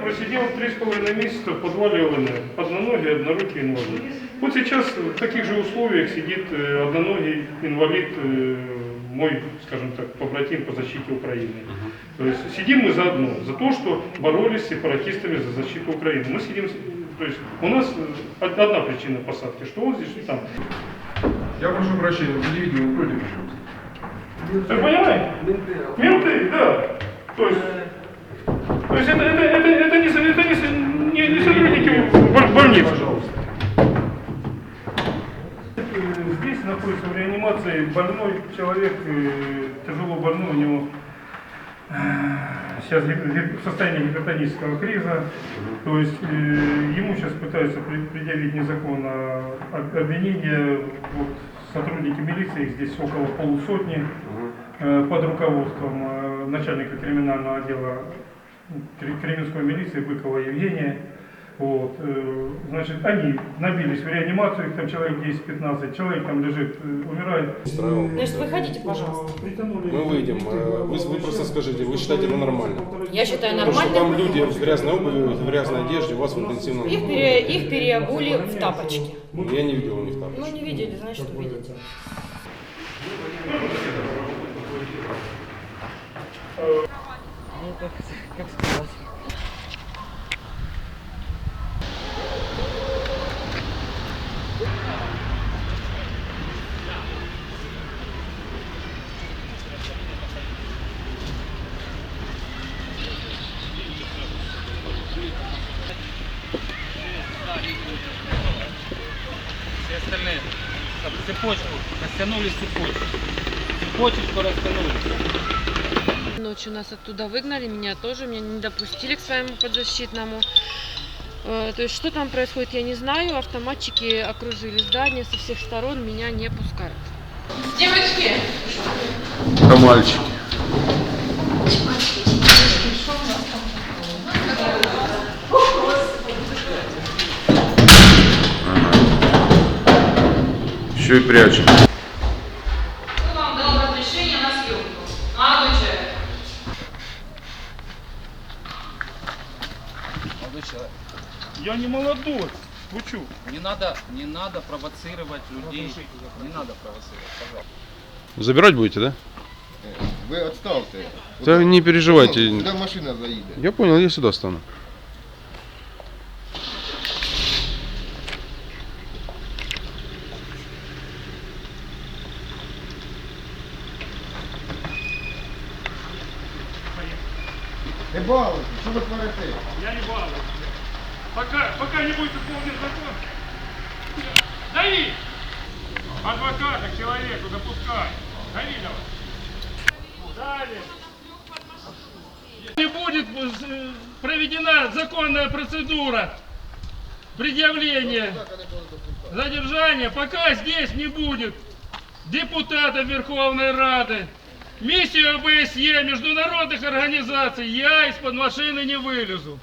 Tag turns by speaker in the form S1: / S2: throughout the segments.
S1: просидел три с половиной месяца в подвале ОВН. Одноногий, однорукий инвалид. Вот сейчас в таких же условиях сидит одноногий инвалид, мой, скажем так, побратим по защите Украины. То есть сидим мы заодно, за то, что боролись с сепаратистами за защиту Украины. Мы сидим, то есть у нас од- одна причина посадки, что он здесь и там.
S2: Я прошу прощения, телевидение укройте, пожалуйста.
S1: Вы понимаете? Менты, да. То есть, то есть это, это, это, это, не, со- это не, со- не, не сотрудники больницы.
S2: Пожалуйста.
S1: Здесь находится в реанимации больной человек, э, тяжело больной, у него э, сейчас состояние гипертонического криза. То есть э, ему сейчас пытаются предъявить незаконно об- обвинение. Вот, сотрудники милиции, их здесь около полусотни, э, под руководством э, начальника криминального отдела Кре- Кременской милиции Быкова Евгения. Вот, э, значит, они набились в реанимацию, их там человек 10-15, человек там лежит, э, умирает.
S3: Значит, выходите, пожалуйста.
S1: Притянули-
S4: Мы выйдем. Э, Вы, вы просто скажите, вы считаете это нормально?
S3: Я считаю
S4: Потому что там люди в грязной обуви, в грязной одежде, у вас в интенсивном...
S3: Их, пере- их переобули в тапочки.
S4: Я не видел у них там.
S3: Ну, не видели, значит, увидите. Ну, как, как сказать.
S5: Все остальные так, цепочку, растянули цепочку. Цепочечку растянули.
S6: Ночью нас оттуда выгнали, меня тоже, меня не допустили к своему подзащитному. Э, То есть что там происходит, я не знаю. Автоматчики окружили здание со всех сторон, меня не пускают.
S3: Девочки!
S4: Это мальчики.
S2: Еще и прячем.
S3: Кто вам дал разрешение на съемку? Молодой человек.
S5: Молодой человек,
S1: Я не молодой, учу.
S5: не надо, не надо провоцировать людей. Не надо провоцировать, пожалуйста.
S4: Забирать будете, да?
S7: Ви відставте.
S4: Да не переживайте.
S7: Сюди машина заїде.
S4: Я понял, я сюда стану.
S7: Не балуйте, що ви творите?
S1: Я не балуюсь. Пока, пока не будет исполнен закон. Дави! Адвоката к человеку допускай. Дави давай. Далее. Не будет э, проведена законная процедура предъявления задержания, пока здесь не будет депутата Верховной Рады, миссию ОБСЕ, международных организаций, я из-под машины не вылезу.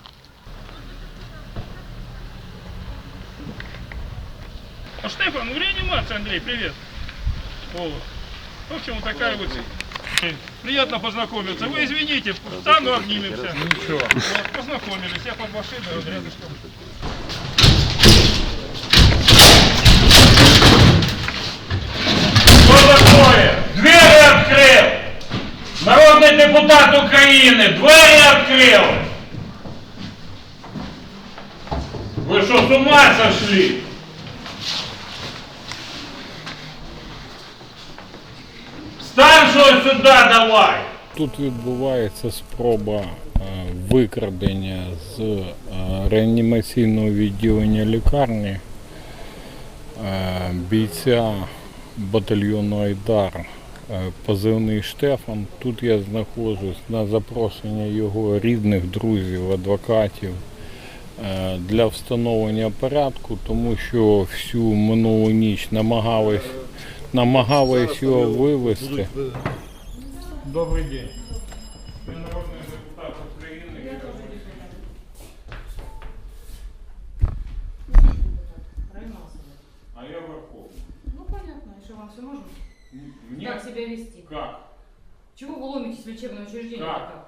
S1: А Штефан, в реанимации, Андрей, привет. О, в общем, вот такая вот... Приятно познакомиться. Вы извините, встану, обнимемся. Ничего. Вот, познакомились, я под машиной, вот рядышком.
S8: Что такое? Двери открыл! Народный депутат Украины двери открыл! Вы что, с ума сошли? Встань что сюда давай!
S9: Тут відбувається спроба е, викрадення з е, реанімаційного відділення лікарні е, бійця батальйону Айдар, е, позивний Штефан. Тут я знаходжусь на запрошення його рідних, друзів, адвокатів е, для встановлення порядку, тому що всю минулу ніч намагались, намагались його вивезти.
S1: Добрый день. Я народный депутат Украины. А я Верховный.
S3: Ну, понятно, еще вам все можно?
S1: Мне
S3: Как себя вести?
S1: как?
S3: Чего вы ломитесь в лечебное учреждение?
S1: Как?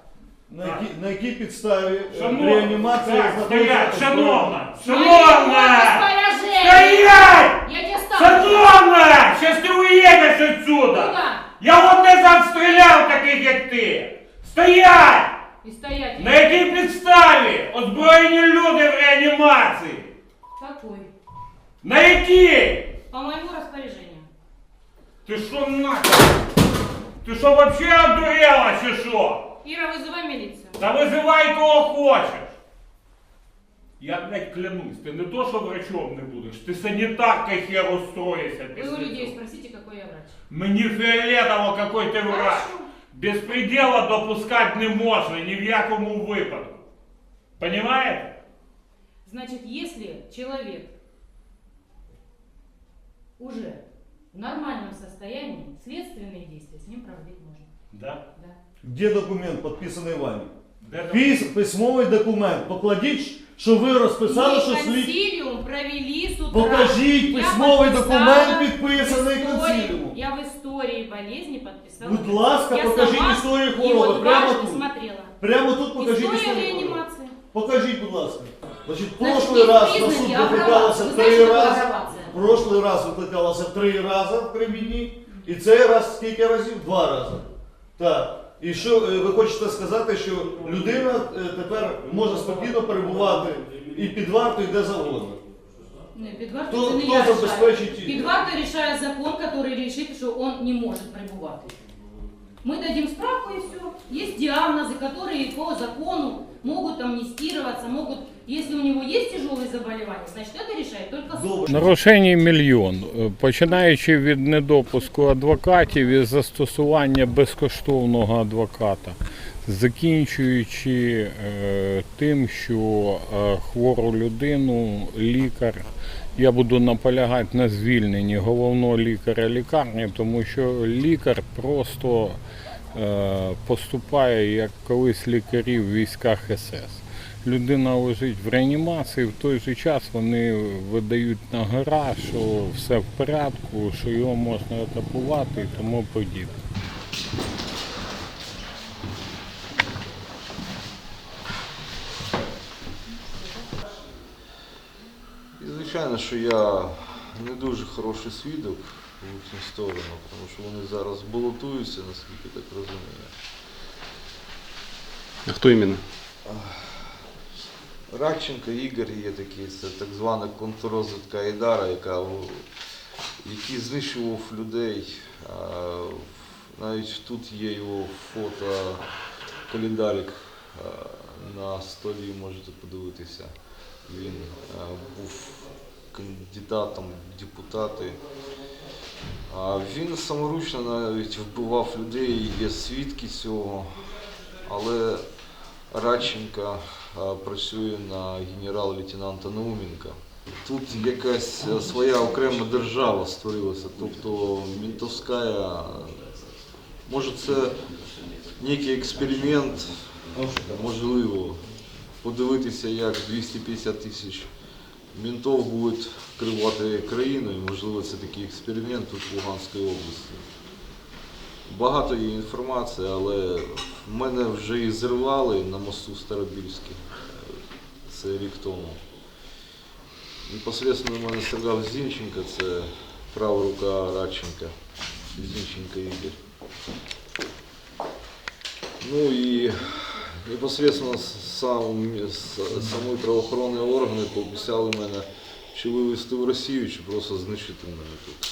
S10: На якій, на якій підставі
S8: Шановна,
S10: реанімація
S8: так, стоять, шановна, шановна! Стоять!
S3: Я тебе ставлю.
S8: Шановна! Сейчас ты уедешь отсюда!
S3: Куда?
S8: Я вот не Та визивай кого хочеш. Я, блядь, клянусь, ти не то, що врачом не будеш, ти санітаркою хер устроїшся
S3: Вы
S8: після
S3: у людей
S8: цього.
S3: спросите, какой я врач.
S8: Мені фіолетово, какой ти врач.
S3: Хорошо.
S8: Безпредела допускати не можна ні в якому випадку. Понимаете?
S3: Значит, если человек уже в нормальном состоянии, следственные действия с ним проводить можно.
S8: Да.
S3: Да.
S10: Де документ, підписаний вами?
S8: Де там?
S10: Піс, письмовий документ. Покладіть, що ви розписали,
S3: Мы
S10: що слід.
S3: консилиум провели с утра.
S10: Покажіть
S3: Я
S10: письмовий
S3: подписала
S10: документ, підписаний
S3: в истории-
S10: консиліумом.
S3: Я в истории болезни подписала.
S10: Будь ласка,
S3: Я
S10: покажіть
S3: сама
S10: історію
S3: его
S10: хвороби. Прямо
S3: дважды
S10: тут.
S3: смотрела.
S10: Прямо тут покажіть
S3: История
S10: історію. хвороби.
S3: реанимации.
S10: Покажіть, будь ласка. Значить, в
S3: Значит,
S10: прошлый
S3: есть
S10: раз на
S3: признаки
S10: суд
S3: агравации.
S10: викликалося
S3: Вы
S10: три
S3: знаете, что такое
S10: рази.
S3: агравация?
S10: В прошлый раз викликалося три рази в Кремінні. І цей раз скільки разів? Два рази. Так. І що е, ви хочете сказати, що людина е, тепер може спокійно перебувати і під вартою де завгодно.
S3: Не, під вартою
S10: Хто-
S3: це не
S10: хто
S3: я
S10: забезпечить
S3: рішаю.
S10: її?
S3: Під вартою рішає закон, який рішить, що він не може перебувати. Мы дадим справку и все. Есть диагнозы, которые по закону могут амнистироваться, могут, если у него есть тяжелые заболевания, значит это решает только суд.
S9: Нарушень мільйон, починаючи від недопуску адвокатів і застосування безкоштовного адвоката, закінчуючи е, тим, що е, хвору людину лікар. Я буду наполягати на звільненні головного лікаря лікарні, тому що лікар просто е, поступає як колись лікарі в військах СС. Людина лежить в реанімації, в той же час вони видають на гора, що все в порядку, що його можна етапувати і тому подібне.
S11: І звичайно, що я не дуже хороший свідок в їхню сторону, тому що вони зараз балотуються, наскільки так розумію.
S4: А кто именно?
S11: Радченко Ігор є такий, це так звана контррозвідка Айдара, яка, який знищував людей. Навіть тут є його фото, календарик на столі, можете подивитися. Він був кандидатом в депутати. Він саморучно навіть вбивав людей, є свідки цього. Але Радченка а, працює на генерал-лейтенанта Науменка. Тут якась е, своя окрема держава створилася, тобто мінтовська, може це некий експеримент, можливо, подивитися, як 250 тисяч мінтов будуть керувати країною, можливо, це такий експеримент тут в Луганській області. Багато є інформації, але мене вже і зірвали на мосту Старобільський. Це рік тому. Непосредственно мене стріляв Зінченко, це права рука Радченка. Зінченко Ігор. Ну і непосредственно сам, самі правоохоронні органи пообіцяли мене чи вивезти в Росію, чи просто знищити мене тут.